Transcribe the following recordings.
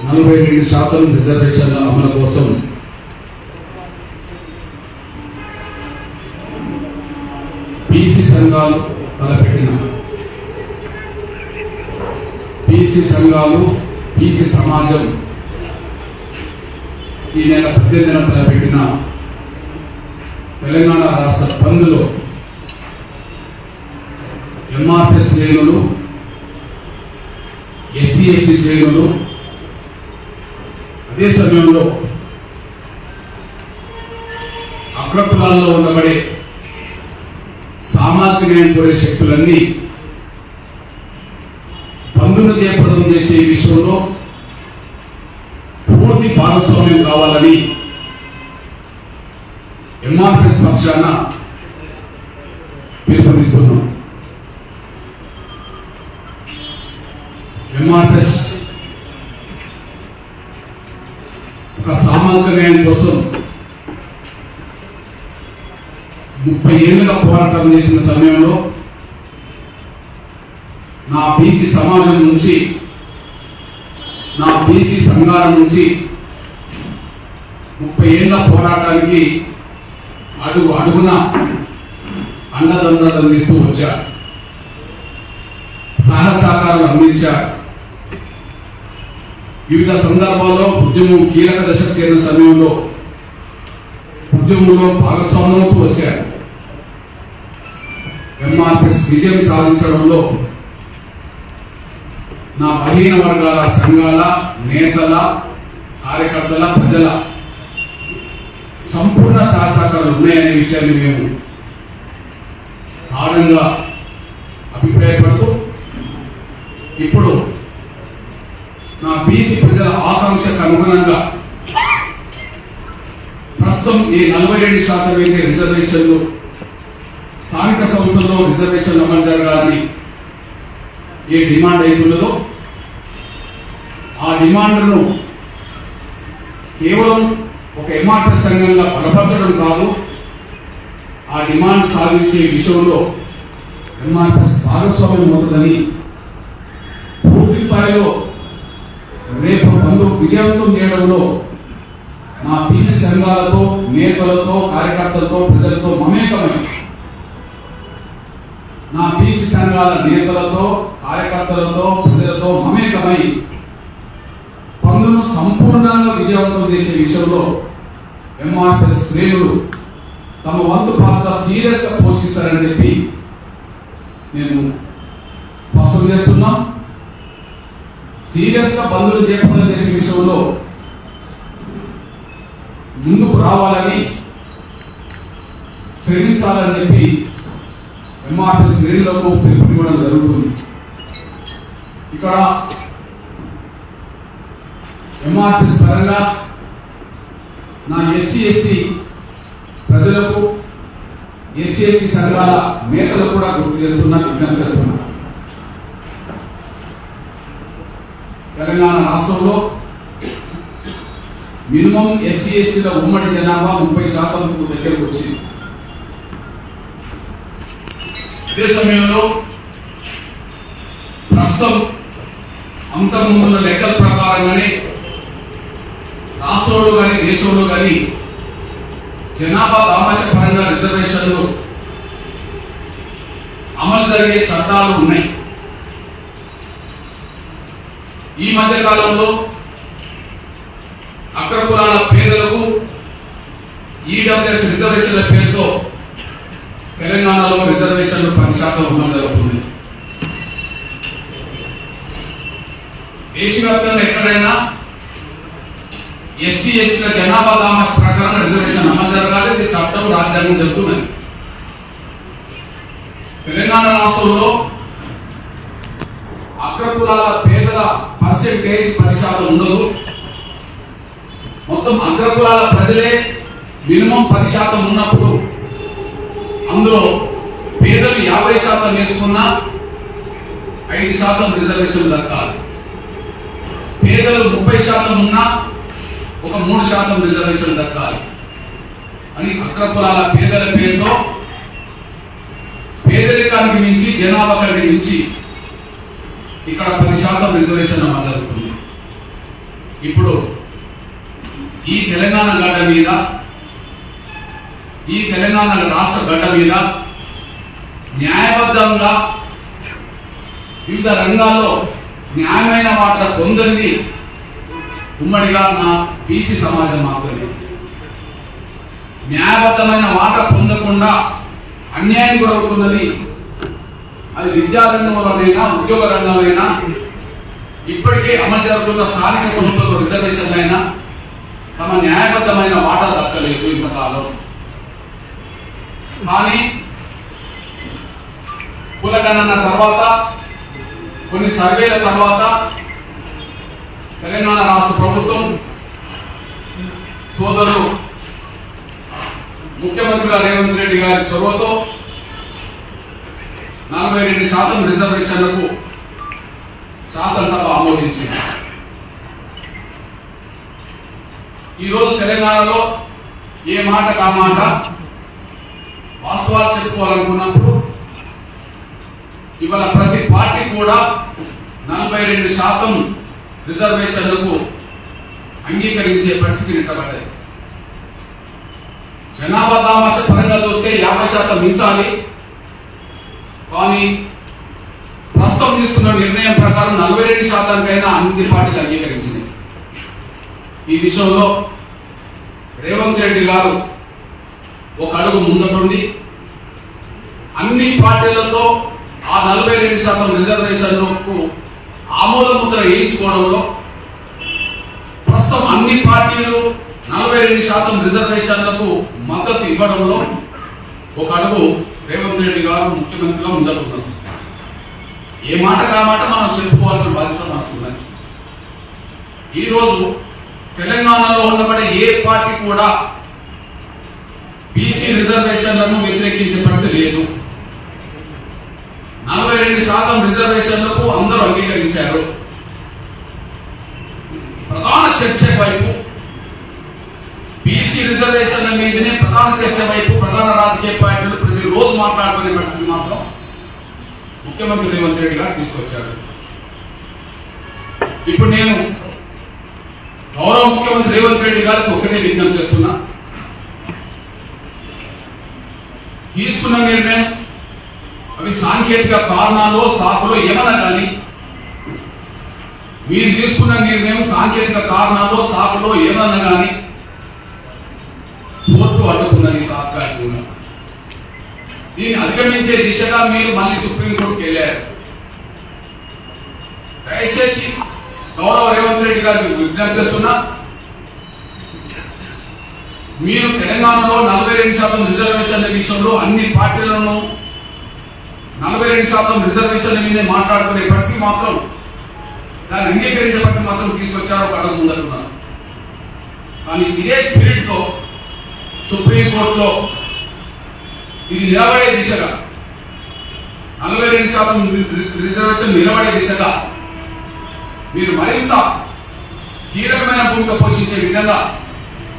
నలభై రెండు శాతం రిజర్వేషన్ల అమలు కోసం బీసీ సంఘాలు తలపెట్టిన. బీసీ సంఘాలు బీసీ సమాజం ఈ నెల పద్దెనిమిదిన తలపెట్టిన తెలంగాణ రాష్ట్ర బంద్లో ఎంఆర్ఎస్ శ్రేణులు ఎస్సీ ఎస్టీ శ్రేణులు అదే సమయంలో అగ్రకులాల్లో ఉండబడే సామాజిక న్యాయం కోరే శక్తులన్నీ బంధువులు చేపట్టడం చేసే విషయంలో పూర్తి భాగస్వామ్యం కావాలని ఎంఆర్ఎస్ పక్షాన పిలుపునిస్తున్నాం ఎంఆర్ఎస్ ఒక సామాజిక న్యాయం కోసం ముప్పై ఏళ్ళుగా పోరాటం చేసిన సమయంలో నా బీసీ సమాజం నుంచి నా బీసీ సంఘాల నుంచి ముప్పై ఏళ్ళ పోరాటానికి అడుగు అడుగున అండదండలు అందిస్తూ వచ్చారు. సహసహకారాలు అందించారు. వివిధ సందర్భాల్లో ఉద్యమం కీలక దశకు చేరిన సమయంలో ఉద్యమంలో భాగస్వామ్యంతో వచ్చారు. ఎంఆర్ఎస్ విజయం సాధించడంలో నా బలహీన వర్గాల సంఘాల నేతల కార్యకర్తల ప్రజల సంపూర్ణ సహసహకారాలు ఉన్నాయనే విషయాన్ని మేము ఆనందంగా అభిప్రాయపడుతూ ఇప్పుడు నా బీసీ ప్రజల ఆకాంక్షకు అనుగుణంగా ప్రస్తుతం ఈ నలభై రెండు శాతం అయితే రిజర్వేషన్లు స్థానిక సంస్థల్లో రిజర్వేషన్ అమలు జరగాలని ఏ డిమాండ్ అవుతున్నదో ఆ డిమాండ్ను కేవలం ఒక ఎంఆర్ఎస్ సంఘంగా బలపరచడం కాదు ఆ డిమాండ్ సాధించే విషయంలో ఎంఆర్ఎస్ భాగస్వామ్యం అవుతుందని పూర్తి స్థాయిలో రేపు బంధు విజయవంతం చేయడంలో నా బీసీ సంఘాలతో నేతలతో కార్యకర్తలతో ప్రజలతో మమేకమై నా బీసీ సంఘాల నేతలతో కార్యకర్తలతో ప్రజలతో మమేకమై పనులను సంపూర్ణంగా విజయవంతం చేసే విషయంలో ఎంఆర్ఎస్ శ్రేణులు తమ వంతు పాత్ర సీరియస్గా పోషిస్తారని చెప్పి నేను స్పష్టం చేస్తున్నాం. సీరియస్గా బంధువులు చేసే విషయంలో ముందుకు రావాలని శ్రమించాలని చెప్పి ఎంఆర్పి శ్రేణులకు పిలుపునివ్వడం జరుగుతుంది. ఇక్కడ ఎంఆర్పీ పరంగా నా ఎస్సీ ఎస్టీ ప్రజలకు ఎస్సీ ఎస్టీ సంఘాల నేతలు కూడా గుర్తు చేస్తున్నా విజ్ఞప్తి చేస్తున్నా. తెలంగాణ రాష్ట్రంలో మినిమం ఎస్సీ ఎస్టీల ఉమ్మడి జనాభా ముప్పై శాతం దగ్గరకు వచ్చింది. అదే సమయంలో ప్రస్తుతం అంతకుముందున్న లెక్కల ప్రకారంగానే రాష్ట్రంలో కానీ దేశంలో కానీ జనాభా దామాష పరంగా రిజర్వేషన్లు అమలు జరిగే చట్టాలు ఉన్నాయి. ఈ మధ్య కాలంలో అగ్రకులాల పేదలకు ఈడబ్ల్యూఎస్ రిజర్వేషన్ల పేరుతో తెలంగాణలో రిజర్వేషన్లు పది శాతం అమలు జరుగుతుంది దేశవ్యాప్తంగా ఎక్కడైనా ఎస్సీ ఎస్టీల జనాభా దామస్ ప్రకారం రిజర్వేషన్ అమలు జరగాలి ఇది చట్టం రాజ్యాంగం చెబుతున్నాయి తెలంగాణ రాష్ట్రంలో అగ్రకులాల పేదల పర్సెంటేజ్ పది శాతం ఉండదు. మొత్తం అగ్రకులాల ప్రజలే మినిమం పది శాతం ఉన్నప్పుడు అందులో పేదలు యాభై శాతం వేసుకున్నా ఐదు శాతం రిజర్వేషన్ దక్కాలి. పేదలు ముప్పై శాతం ఉన్నా ఒక మూడు శాతం రిజర్వేషన్ దక్కాలి. అని అగ్రకులాల పేదల పేరుతో పేదరికానికి మించి జనాభా కంటే మించి ఇక్కడ పది శాతం రిజర్వేషన్ అమలు ఇప్పుడు ఈ తెలంగాణ గడ్డ మీద ఈ తెలంగాణ రాష్ట్ర గడ్డ మీద న్యాయబద్ధంగా వివిధ రంగాల్లో న్యాయమైన వాటా పొందింది ఉమ్మడిగా నా బీసీ సమాజం మాత్రమే న్యాయబద్ధమైన వాటా పొందకుండా అన్యాయం గురవుతున్నది అది విద్యా రంగంలోనైనా ఉద్యోగ రంగంలోనైనా ఇప్పటికే అమలు జరుగుతున్న స్థానిక సంస్థల రిజర్వేషన్లైనా తమ న్యాయబద్ధమైన వాటా దక్కలేదు ఇంతకాలం కానీ కులగణన తర్వాత కొన్ని సర్వేల తర్వాత తెలంగాణ రాష్ట్ర ప్రభుత్వం సోదరులు ముఖ్యమంత్రి రేవంత్ రెడ్డి గారి చొరవతో నలభై రెండు శాతం రిజర్వేషన్లకు శాసనసభ ఆమోదించింది. ఈరోజు తెలంగాణలో ఏ మాట కా మాట వాస్తవాలు చెప్పుకోవాలనుకున్నప్పుడు ఇవాళ ప్రతి పార్టీ కూడా నలభై రెండు శాతం రిజర్వేషన్లకు అంగీకరించే పరిస్థితి నిలబడ్డాయి జనాభా దామాస పరంగా చూస్తే యాభై శాతం మించాలి. కానీ ప్రస్తుతం తీసుకున్న నిర్ణయం ప్రకారం నలభై రెండు శాతానికైనా అన్ని పార్టీలు అంగీకరించింది ఈ విషయంలో రేవంత్ రెడ్డి గారు ఒక అడుగు ముందటుండి అన్ని పార్టీలతో ఆ నలభై రెండు శాతం రిజర్వేషన్లకు ఆమోద ముద్ర వేయించుకోవడంలో ప్రస్తుతం అన్ని పార్టీలు నలభై రెండు శాతం రిజర్వేషన్లకు మద్దతు ఇవ్వడంలో ఒక అడుగు రేవంత్ రెడ్డి గారు ముఖ్యమంత్రిగా ముందుకున్నారు ఏ మాట కామాట మనం చెప్పుకోవాల్సిన బాధ్యత మనకు ఈరోజు తెలంగాణలో ఉండబడే ఏ పార్టీ కూడా బీసీ రిజర్వేషన్లను వ్యతిరేకించే పరిస్థితి లేదు. రెండు శాతం రిజర్వేషన్లకు అందరూ అంగీకరించారు. ప్రధాన చర్చ వైపు బీసీ రిజర్వేషన్ల మీదనే ప్రధాన చర్చ వైపు ప్రధాన రాజకీయ పార్టీలు ప్రతిరోజు మాట్లాడుకునే పరిస్థితి మాత్రం ముఖ్యమంత్రి రేవంత్ రెడ్డి గారు తీసుకొచ్చారు. ఇప్పుడు నేను గౌరవ ముఖ్యమంత్రి రేవంత్ రెడ్డి గారికి ఒకటే విజ్ఞప్తి చేస్తున్నా. తీసుకున్న నిర్ణయం అవి సాంకేతిక కారణాలు సాకులు ఏమన్నా కానీ మీరు తీసుకున్న నిర్ణయం సాంకేతిక కారణాలు సాకులు ఏమన్నా కానీ కోర్టు అడ్డుకున్నది తాత్కాలికంగా. దీన్ని అధిగమించే దిశగా మీరు మళ్ళీ సుప్రీంకోర్టుకి వెళ్ళారు. దయచేసి గౌరవ రేవంత్ రెడ్డి గారికి విజ్ఞప్తి చేస్తున్నా మీరు తెలంగాణలో నలభై రెండు శాతం రిజర్వేషన్ల విషయంలో అన్ని పార్టీలను నలభై రెండు శాతం రిజర్వేషన్ల మీదే మాట్లాడుకునే పరిస్థితి మాత్రం దాన్ని అంగీకరించే పరిస్థితి మాత్రం తీసుకొచ్చారు ఒక అడుగు ముందరున్నారు కానీ ఇదే స్పిరిట్తో సుప్రీంకోర్టులో ఇది నిలబడే దిశగా నలభై రెండు శాతం రిజర్వేషన్ నిలబడే దిశగా మీరు మరింత కీలకమైన భూమిక పోషించే విధంగా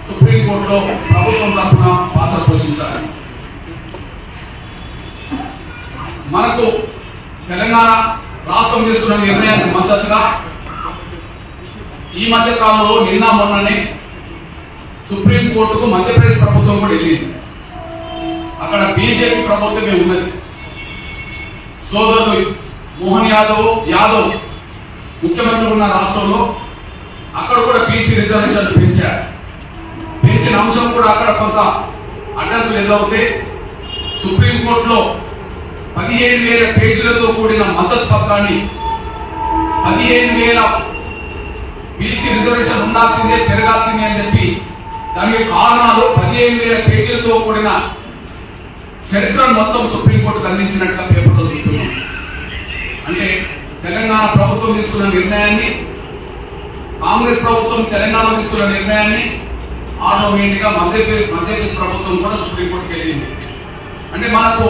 సుప్రీంకోర్టులో ప్రభుత్వం తరఫున పాత్ర పోషించాలి. మనకు తెలంగాణ రాష్ట్రం తీసుకున్న నిర్ణయానికి మద్దతుగా ఈ మధ్య కాలంలో నిన్న మొన్ననే సుప్రీంకోర్టుకు మధ్యప్రదేశ్ ప్రభుత్వం కూడా వెళ్ళింది. అక్కడ బీజేపీ ప్రభుత్వమే ఉన్నది. సోదరుడు మోహన్ యాదవ్ యాదవ్ ముఖ్యమంత్రి ఉన్న రాష్ట్రంలో అక్కడ కూడా బీసీ రిజర్వేషన్ పెంచారు. పెంచిన అంశం కూడా అక్కడ కొంత అడ్డంకులు ఎదురవుతే సుప్రీంకోర్టులో పదిహేను వేల పేజీలతో కూడిన మద్దతు పత్రాన్ని పదిహేను వేల బీసీ రిజర్వేషన్ ఉండాల్సిందే పెరగాల్సిందే అని చెప్పి దానికి కారణాలు పదిహేను వేల పేజీలతో కూడిన చరిత్రను మొత్తం సుప్రీంకోర్టుకు అందించినట్టుగా పేపర్లో తీసుకున్నాం అంటే తెలంగాణ ప్రభుత్వం తీసుకున్న నిర్ణయాన్ని కాంగ్రెస్ ప్రభుత్వం తెలంగాణ తీసుకున్న నిర్ణయాన్ని ఆటోమేటిక్గా మధ్యప్రదేశ్ మధ్యప్రదేశ్ ప్రభుత్వం కూడా సుప్రీంకోర్టుకు వెళ్ళింది. అంటే మనకు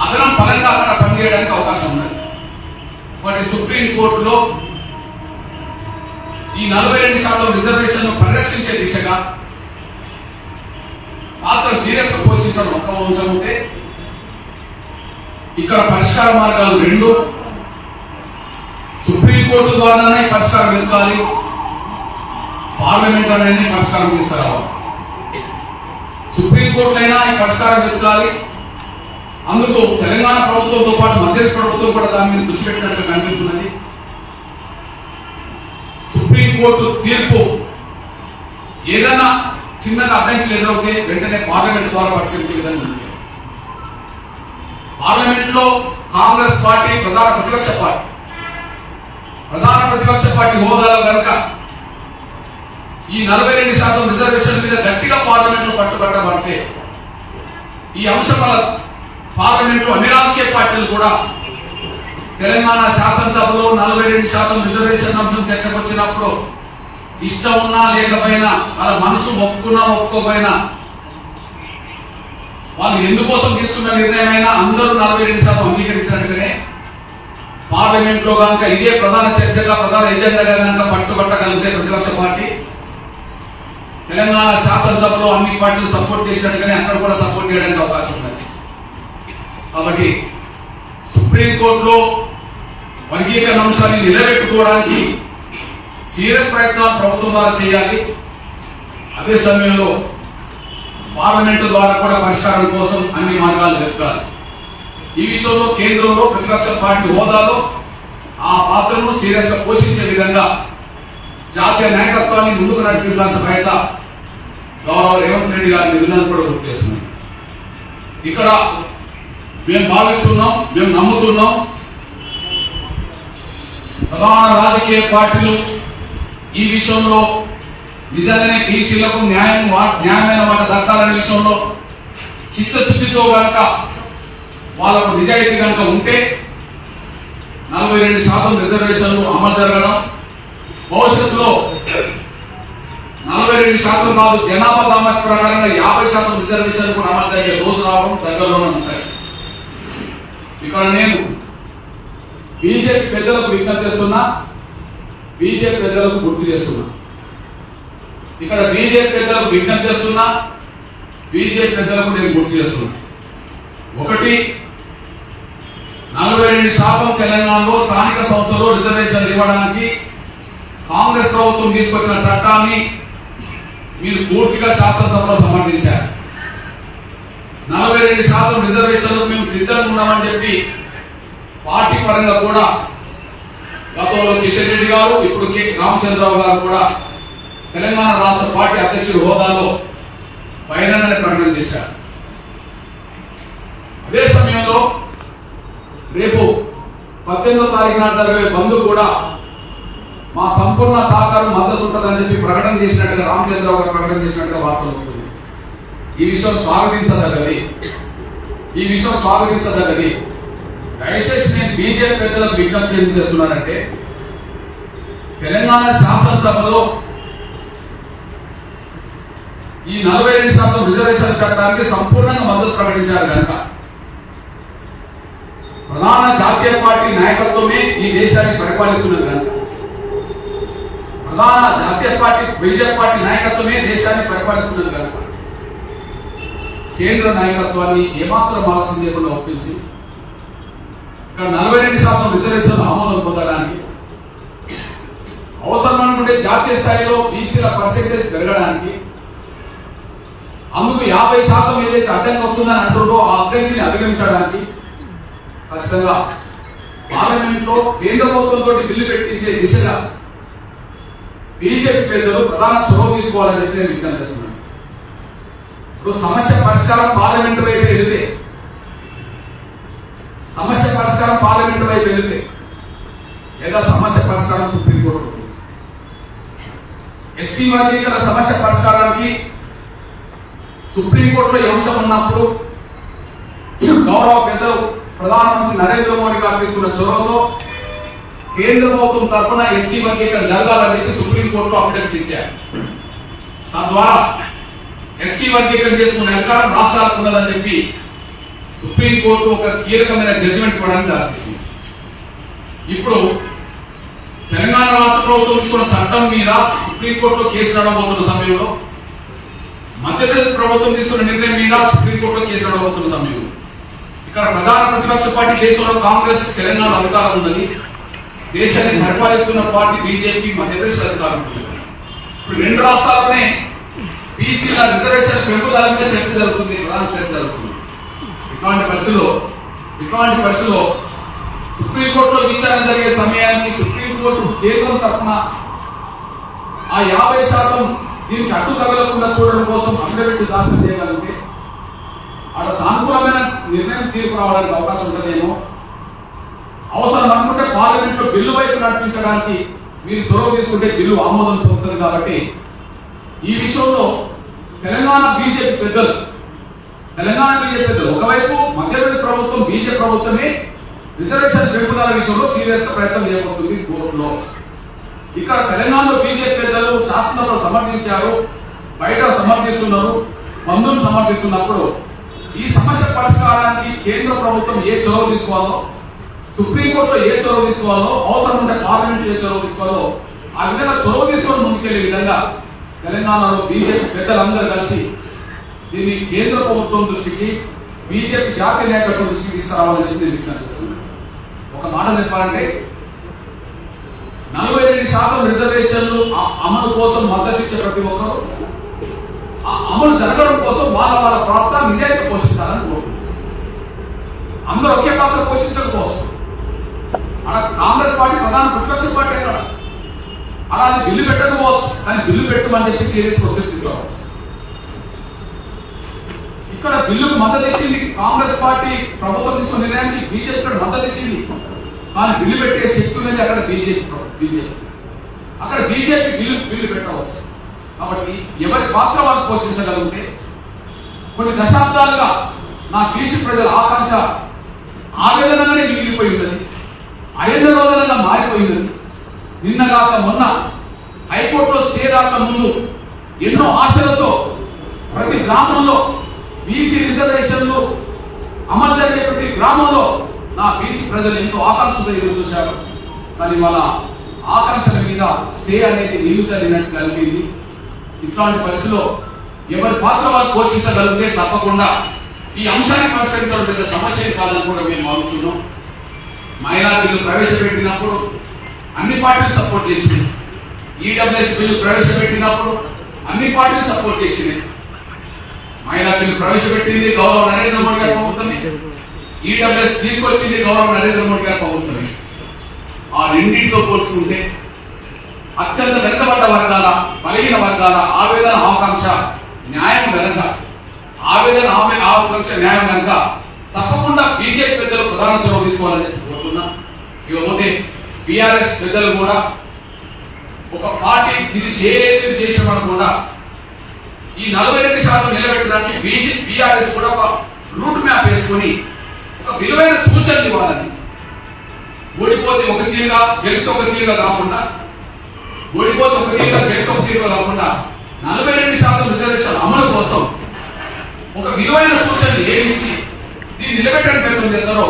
అదనం పగలు అక్కడ పనిచేయడానికి అవకాశం ఉన్నది మరి సుప్రీంకోర్టులో ఈ నలభై రెండు శాతం రిజర్వేషన్ పరిరక్షించే దిశగా పాత్ర సీరియస్ పోషించడం ఒక్క అంశం ఉంటే ఇక్కడ పరిష్కార మార్గాలు రెండు. సుప్రీంకోర్టు ద్వారానే పరిష్కారం వెతకాలి. పార్లమెంట్ అనేది పరిష్కారం తీసుకురావాలి. సుప్రీంకోర్టులైనా ఈ పరిష్కారం వెతకాలి. అందుకు తెలంగాణ ప్రభుత్వంతో పాటు మధ్యప్రదేశ్ ప్రభుత్వం కూడా దాని మీద దృష్టి పెట్టినట్టు కనిపిస్తున్నది. సుప్రీంకోర్టు తీర్పు ఏదైనా చిన్నగా అడ్డంకులు ఎదురవుతే వెంటనే పార్లమెంట్ ద్వారా పరిష్కరించే విధంగా ఉంది. పార్లమెంట్లో కాంగ్రెస్ పార్టీ ప్రధాన ప్రతిపక్ష పార్టీ. ప్రధాన ప్రతిపక్ష పార్టీ హోదాలో కనుక ఈ నలభై రెండు శాతం రిజర్వేషన్ మీద గట్టిగా పార్లమెంట్లో పట్టుబట్టబడితే ఈ అంశం వల్ల పార్లమెంట్లో అన్ని రాజకీయ పార్టీలు కూడా తెలంగాణ శాసనసభలో నలభై రెండు శాతం రిజర్వేషన్ అంశం చర్చకొచ్చినప్పుడు ఇష్టం ఉన్నా లేకపోయినా వాళ్ళ మనసు ఒప్పుకున్నా ఒప్పుకోపోయినా వాళ్ళు ఎందుకోసం తీసుకున్న నిర్ణయం అయినా అందరూ నలభై రెండు శాతం అంగీకరించినట్టుగానే పార్లమెంట్లో కనుక ఇదే ప్రధాన చర్చగా ప్రధాన ఎజెండాగా కనుక పట్టుబట్టగలిగితే ప్రతిపక్ష పార్టీ తెలంగాణ శాసనసభలో అన్ని పార్టీలు సపోర్ట్ చేసినట్టుగానే అక్కడ కూడా సపోర్ట్ చేయడానికి అవకాశం ఉంది కాబట్టి సుప్రీంకోర్టులో వర్గీకరణ అంశాన్ని నిలబెట్టుకోవడానికి సీరియస్ ప్రయత్నాలు ప్రభుత్వం ద్వారా చేయాలి. అదే సమయంలో పార్లమెంటు ద్వారా కూడా పరిష్కారం కోసం అన్ని మార్గాలు వెతకాలి. ఈ విషయంలో కేంద్రంలో ప్రతిపక్ష పార్టీ హోదాలో ఆ పాత్రను సీరియస్గా పోషించే విధంగా జాతీయ నాయకత్వాన్ని ముందుకు నడిపించాల్సిన బాధ్యత గౌరవ రేవంత్ రెడ్డి గారి నిధులను కూడా గుర్తు చేస్తున్నాయి. ఇక్కడ మేము భావిస్తున్నాం మేము నమ్ముతున్నాం. ప్రధాన రాజకీయ పార్టీలు ఈ విషయంలో నిజంగానే బీసీలకు న్యాయం వా- న్యాయమైన మాట దక్కాలనే విషయంలో చిత్తశుద్ధితో కనుక వాళ్ళకు నిజాయితీ కనుక ఉంటే నలభై రెండు శాతం రిజర్వేషన్లు అమలు జరగడం భవిష్యత్తులో నలభై రెండు శాతం కాదు జనాభా దామాస్ ప్రకారంగా యాభై శాతం రిజర్వేషన్ కూడా అమలు జరిగే రోజు రావడం దగ్గరలోనే ఉంటాయి. ఇక్కడ నేను బీజేపీ పెద్దలకు విజ్ఞప్తి చేస్తున్నా బీజేపీ పెద్దలకు గుర్తు చేస్తున్నా. ఇక్కడ బీజేపీ పెద్దలకు విజ్ఞప్తి చేస్తున్నా బీజేపీ పెద్దలకు నేను గుర్తు చేస్తున్నా. ఒకటి నలభై రెండు శాతం తెలంగాణలో స్థానిక సంస్థలో రిజర్వేషన్ ఇవ్వడానికి కాంగ్రెస్ ప్రభుత్వం తీసుకొచ్చిన చట్టాన్ని మీరు పూర్తిగా శాసనసభలో సమర్థించారు. నలభై రెండు శాతం రిజర్వేషన్లు మేము సిద్ధంగా ఉన్నామని చెప్పి పార్టీ పరంగా కూడా గతంలో కిషన్ రెడ్డి గారు ఇప్పుడు కె రామచంద్రరావు గారు కూడా తెలంగాణ రాష్ట్ర పార్టీ అధ్యక్షుడు హోదాలో బహిరంగ ప్రకటన చేశారు. అదే సమయంలో రేపు పద్దెనిమిదో తారీఖు నాడు జరిగే బంధు కూడా మా సంపూర్ణ సహకారం మద్దతు ఉంటుందని చెప్పి ప్రకటన చేసినట్టుగా రామచంద్రరావు గారు ప్రకటన చేసినట్టుగా వార్తలు ఈ విషయం స్వాగతించదగ్గది. ఈ విషయం స్వాగతించదగ్గది. దయచేసి నేను బీజేపీ పెద్దలకు విజ్ఞప్తి ఏం చేస్తున్నానంటే తెలంగాణ శాసనసభలో ఈ నలభై రెండు శాతం రిజర్వేషన్ చట్టానికి సంపూర్ణంగా మద్దతు ప్రకటించారు కనుక ప్రధాన జాతీయ పార్టీ నాయకత్వమే ఈ దేశాన్ని పరిపాలిస్తున్నది కనుక ప్రధాన జాతీయ పార్టీ బీజేపీ పార్టీ నాయకత్వమే దేశాన్ని పరిపాలిస్తున్నది కనుక కేంద్ర నాయకత్వాన్ని ఏమాత్రం ఆలస్యం చేయకుండా ఒప్పించి ఇక్కడ నలభై రెండు శాతం రిజర్వేషన్ ఆమోదం పొందడానికి అవసరం అనుకుంటే జాతీయ స్థాయిలో బీసీల పర్సెంటేజ్ పెరగడానికి అందుకు యాభై శాతం ఏదైతే అడ్డంకి వస్తుందని అంటుందో ఆ అడ్డంకిని అధిగమించడానికి ఖచ్చితంగా పార్లమెంట్లో కేంద్ర ప్రభుత్వంతో బిల్లు పెట్టించే దిశగా బీజేపీ పెద్దలు ప్రధాన చొరవ తీసుకోవాలని చెప్పి నేను విజ్ఞప్తి చేస్తున్నాను. ఇప్పుడు సమస్య పరిష్కారం పార్లమెంట్ వైపు వెళితే. సమస్య పరిష్కారం పార్లమెంట్ వైపు వెళితే. లేదా సమస్య పరిష్కారం సుప్రీంకోర్టు ఎస్సీ వర్గీకరణ సమస్య పరిష్కారానికి సుప్రీంకోర్టులో ఈ అంశం ఉన్నప్పుడు గౌరవ పెద్దలు ప్రధానమంత్రి నరేంద్ర మోడీ గారు తీసుకున్న చొరవతో కేంద్ర ప్రభుత్వం తరఫున ఎస్సీ వర్గీకరణ జరగాలని చెప్పి సుప్రీంకోర్టులో అఫిడవిట్ ఇచ్చారు. తద్వారా ఎస్సీ వర్గీకరణ చేసుకునే అధికారం రాష్ట్రాలకు ఉన్నదని చెప్పి సుప్రీంకోర్టు ఒక కీలకమైన జడ్జిమెంట్ ఇవ్వడానికి దారితీసింది. ఇప్పుడు తెలంగాణ రాష్ట్ర ప్రభుత్వం తీసుకున్న చట్టం మీద సుప్రీంకోర్టులో కేసు నడవబోతున్న సమయంలో మధ్యప్రదేశ్ ప్రభుత్వం తీసుకున్న నిర్ణయం మీద సుప్రీంకోర్టులో కేసు నడవబోతున్న సమయంలో ఇక్కడ ప్రధాన ప్రతిపక్ష పార్టీ దేశంలో కాంగ్రెస్ తెలంగాణ అధికారం ఉన్నది. దేశాన్ని పరిపాలిస్తున్న పార్టీ బీజేపీ మధ్యప్రదేశ్ అధికారం ఇప్పుడు రెండు రాష్ట్రాలనే బీసీల రిజర్వేషన్ పెంపుదల మీద చర్చ జరుగుతుంది ప్రధాన చర్చ జరుగుతుంది. ఇటువంటి పరిస్థితిలో ఇటువంటి పరిస్థితిలో సుప్రీంకోర్టులో విచారణ జరిగే సమయానికి సుప్రీంకోర్టు కేంద్రం తరఫున ఆ యాభై శాతం దీనికి అడ్డు తగలకుండా చూడడం కోసం అఫిడవిట్ దాఖలు చేయగలిగితే అక్కడ సానుకూలమైన నిర్ణయం తీర్పు రావడానికి అవకాశం ఉంటుందేమో అవసరం అనుకుంటే పార్లమెంట్లో బిల్లు వైపు నడిపించడానికి మీరు చొరవ తీసుకుంటే బిల్లు ఆమోదం పొందుతుంది కాబట్టి ఈ విషయంలో తెలంగాణ బీజేపీ పెద్దలు. తెలంగాణ బీజేపీ పెద్దలు. ఒకవైపు మధ్యప్రదేశ్ ప్రభుత్వం బీజేపీ ప్రభుత్వమే రిజర్వేషన్ పెంపుదల విషయంలో సీరియస్ ప్రయత్నం చేయబోతుంది కోర్టులో ఇక్కడ తెలంగాణలో బీజేపీ పెద్దలు శాసనంలో సమర్థించారు బయట సమర్థిస్తున్నారు బంధువులు సమర్థిస్తున్నప్పుడు ఈ సమస్య పరిష్కారానికి కేంద్ర ప్రభుత్వం ఏ చొరవ తీసుకోవాలో సుప్రీంకోర్టులో ఏ చొరవ తీసుకోవాలో అవసరం ఉంటే పార్లమెంట్ ఏ చొరవ తీసుకోవాలో ఆ విధంగా చొరవ తీసుకొని ముందుకెళ్ళే విధంగా తెలంగాణలో బీజేపీ పెద్దలందరూ కలిసి దీన్ని కేంద్ర ప్రభుత్వం దృష్టికి బీజేపీ జాతీయ నాయకత్వం దృష్టికి తీసుకురావాలని చెప్పి నేను విజ్ఞప్తి చేస్తున్నాను. ఒక మాట చెప్పాలంటే నలభై రెండు శాతం రిజర్వేషన్లు అ- అమలు కోసం మద్దతు ఇచ్చే ప్రతి ఒక్కరు ఆ అమలు జరగడం కోసం వాళ్ళ వాళ్ళ ప్రాంత నిజాయితీ పోషించాలని కోరుకుంటున్నారు. అందరూ ఒకే పాత్ర పోషించకపోవచ్చు. అక్కడ కాంగ్రెస్ పార్టీ ప్రధాన ప్రతిపక్ష పార్టీ అక్కడ. అలా అది బిల్లు పెట్టకపోవచ్చు కానీ బిల్లు పెట్టమని చెప్పి సీరియస్ ఒత్తిడి తీసుకోవచ్చు ఇక్కడ బిల్లుకు మద్దతు ఇచ్చింది కాంగ్రెస్ పార్టీ ప్రభుత్వం తీసుకున్న నిర్ణయానికి బీజేపీ ఇక్కడ మద్దతు ఇచ్చింది. కానీ బిల్లు పెట్టే శక్తి ఉన్నది అక్కడ బీజేపీ బీజేపీ. అక్కడ బీజేపీ బిల్లు బిల్లు పెట్టవచ్చు. కాబట్టి ఎవరి పాత్ర వాళ్ళు పోషించగలిగితే కొన్ని దశాబ్దాలుగా నా బీసీ ప్రజల ఆకాంక్ష ఆవేదనగానే మిగిలిపోయి ఉన్నది. అరెండు రోజులుగా మారిపోయినది నిన్నగాక మొన్న హైకోర్టులో ముందు ఎన్నో ఆశలతో ప్రతి గ్రామంలో బీసీ రిజర్వేషన్లు అమలు జరిగే ప్రతి గ్రామంలో నా బీసీ ప్రజలు ఎంతో ఆకాంక్షతో ఎదురు చూశారు. కానీ వాళ్ళ ఆకర్షణ మీద స్టే అనేది నిలిచలినట్టు కలిగింది. ఇట్లాంటి పరిస్థితిలో ఎవరి పాత్ర వాళ్ళు పోషించగలిగితే తప్పకుండా ఈ అంశాన్ని పరిష్కరించడం పెద్ద సమస్య కాదని కూడా మేము భావిస్తున్నాం. మైనార్టీలు ప్రవేశపెట్టినప్పుడు అన్ని పార్టీలు సపోర్ట్ చేసినాయి ఈడబ్ల్యూఎస్ బిల్లు ప్రవేశపెట్టినప్పుడు అన్ని పార్టీలు సపోర్ట్ చేసినాయి. మహిళా బిల్లు ప్రవేశపెట్టింది గౌరవ నరేంద్ర మోడీ గారి ప్రభుత్వమే. ఈడబ్ల్యూఎస్ తీసుకొచ్చింది గౌరవ నరేంద్ర మోడీ గారి ప్రభుత్వమే. ఆ రెండింటితో పోల్చుకుంటే అత్యంత వెనుకబడ్డ వర్గాల బలహీన వర్గాల ఆవేదన ఆకాంక్ష న్యాయం వెనక ఆవేదన ఆమె ఆకాంక్ష న్యాయం వెనక తప్పకుండా బీజేపీ పెద్దలు ప్రధాన చొరవ తీసుకోవాలని కోరుతున్నా ఇకపోతే బీఆర్ఎస్ పెద్దలు కూడా ఒక పార్టీ ఇది చేయలేదు చేసామని కూడా ఈ నలభై రెండు శాతం నిలబెట్టడానికి బీజే బీఆర్ఎస్ కూడా ఒక రూట్ మ్యాప్ వేసుకొని ఒక విలువైన సూచనలు ఇవ్వాలని ఓడిపోతే ఒక తీరుగా గెలిచి ఒక తీరుగా కాకుండా ఓడిపోతే ఒక తీరుగా గెలిచి ఒక తీరుగా కాకుండా నలభై రెండు శాతం రిజర్వేషన్ అమలు కోసం ఒక విలువైన సూచనలు ఏమిచ్చి దీన్ని నిలబెట్టడానికి ప్రయత్నం చేస్తారో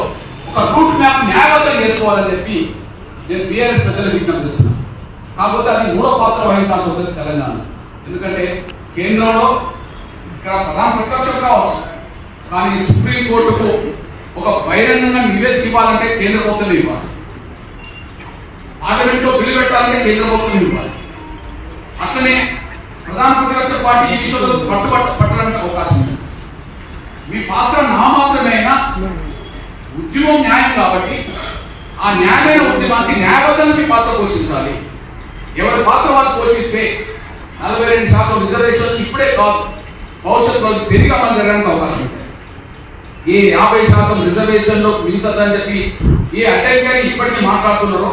ఒక రూట్ మ్యాప్ న్యాయబద్ధం చేసుకోవాలని చెప్పి నేను బీఆర్ఎస్ పెద్దలు విజ్ఞప్తి చేస్తున్నాను. కాకపోతే అది మూడో పాత్ర వహించాల్సి వస్తుంది తెలంగాణ. ఎందుకంటే కేంద్రంలో ఇక్కడ ప్రధాన ప్రతిపక్షం కావచ్చు. కానీ సుప్రీంకోర్టుకు ఒక బహిరంగంగా నివేదిక ఇవ్వాలంటే కేంద్ర ప్రభుత్వం ఇవ్వాలి. పార్లమెంట్ బిల్లు పెట్టాలంటే కేంద్ర ప్రభుత్వం ఇవ్వాలి. అట్లనే ప్రధాన ప్రతిపక్ష పార్టీ ఈ విషయంలో పట్టుబట్ట పట్టడానికి అవకాశం ఉంది. మీ పాత్ర నా మాత్రమేనా ఉద్యమం న్యాయం కాబట్టి ఆ న్యాయమైన ఉద్యమానికి న్యాయబద్ధంగా మీ పాత్ర పోషించాలి. ఎవరి పాత్ర వాళ్ళు పోషిస్తే నలభై రెండు శాతం రిజర్వేషన్ ఇప్పుడే కాదు. భవిష్యత్తులో పెరిగి అమలు జరగడానికి అవకాశం ఉంది. ఏ యాభై శాతం రిజర్వేషన్లో మించదని చెప్పి ఏ అడ్డంకి ఇప్పటికీ మాట్లాడుతున్నారో.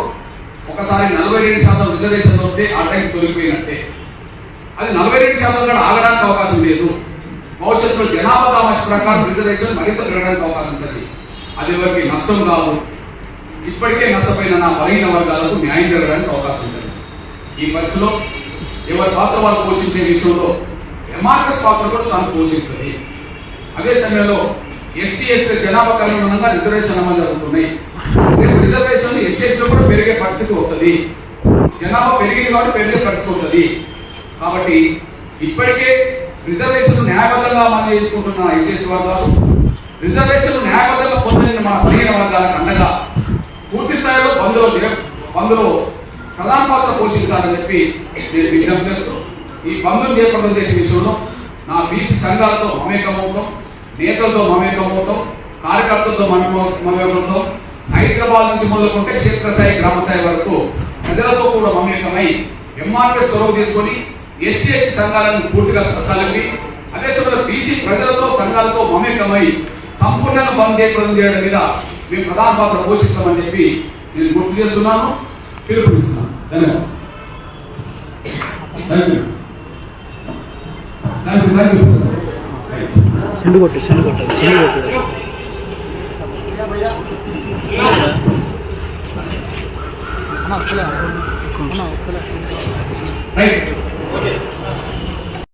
ఒకసారి నలభై రెండు శాతం రిజర్వేషన్ వస్తే అడ్డంకి తొలిపోయినట్టే అది నలభై రెండు శాతం కూడా ఆగడానికి అవకాశం లేదు. భవిష్యత్తులో జనాభా దామాష ప్రకారం రిజర్వేషన్ మరింత పెరగడానికి అవకాశం ఉంటుంది. అది ఎవరికి నష్టం కాదు. ఇప్పటికే నష్టపోయిన నా బలహీన వర్గాలకు న్యాయం జరగడానికి అవకాశం ఉంటుంది. ఈ పరిస్థితిలో ఎవరి పాత్ర వాళ్ళు పోషించే విషయంలో ఎంఆర్ఎస్ పాత్ర కూడా తాను పోషిస్తుంది అదే సమయంలో ఎస్సీ ఎస్టీ జనాభా కారణంగా రిజర్వేషన్ అమలు జరుగుతున్నాయి. రేపు రిజర్వేషన్ ఎస్సీ ఎస్టీలో కూడా పెరిగే పరిస్థితి వస్తుంది. జనాభా పెరిగింది కాబట్టి పెరిగే పరిస్థితి ఉంటుంది కాబట్టి ఇప్పటికే రిజర్వేషన్ న్యాయబద్ధంగా అమలు చేసుకుంటున్న ఎస్సీ వర్గాలు రిజర్వేషన్ న్యాయబద్ధంగా పొందిన మన పదిహేను వర్గాలకు అండగా పూర్తి స్థాయిలో బంధులో జగ- ప్రధాన పాత్ర పోషించాలని చెప్పి నేను విజ్ఞప్తి చేస్తూ ఈ బంధుని జయప్రదం చేసే విషయంలో నా బీసీ సంఘాలతో మమేకమవుతాం నేతలతో మమేకమవుతాం కార్యకర్తలతో మమేకమవుతాం హైదరాబాద్ నుంచి మొదలుకుంటే క్షేత్రస్థాయి గ్రామస్థాయి వరకు ప్రజలతో కూడా మమేకమై ఎంఆర్ఎస్ చొరవ తీసుకొని ఎస్సీ ఎస్టీ సంఘాలను పూర్తిగా కలిపి అదే సమయంలో బీసీ ప్రజలతో సంఘాలతో మమేకమై సంపూర్ణంగా బంద్ చేయడం మీద మేము ప్రధాన పాత్ర పోషిస్తామని చెప్పి నేను గుర్తు చేస్తున్నాను పిలుపునిస్తున్నాను. సెండు కొట్టు సెండు కొట్టు సెండు కొట్టు. అన్న వస్తలే అన్న వస్తలే రైట్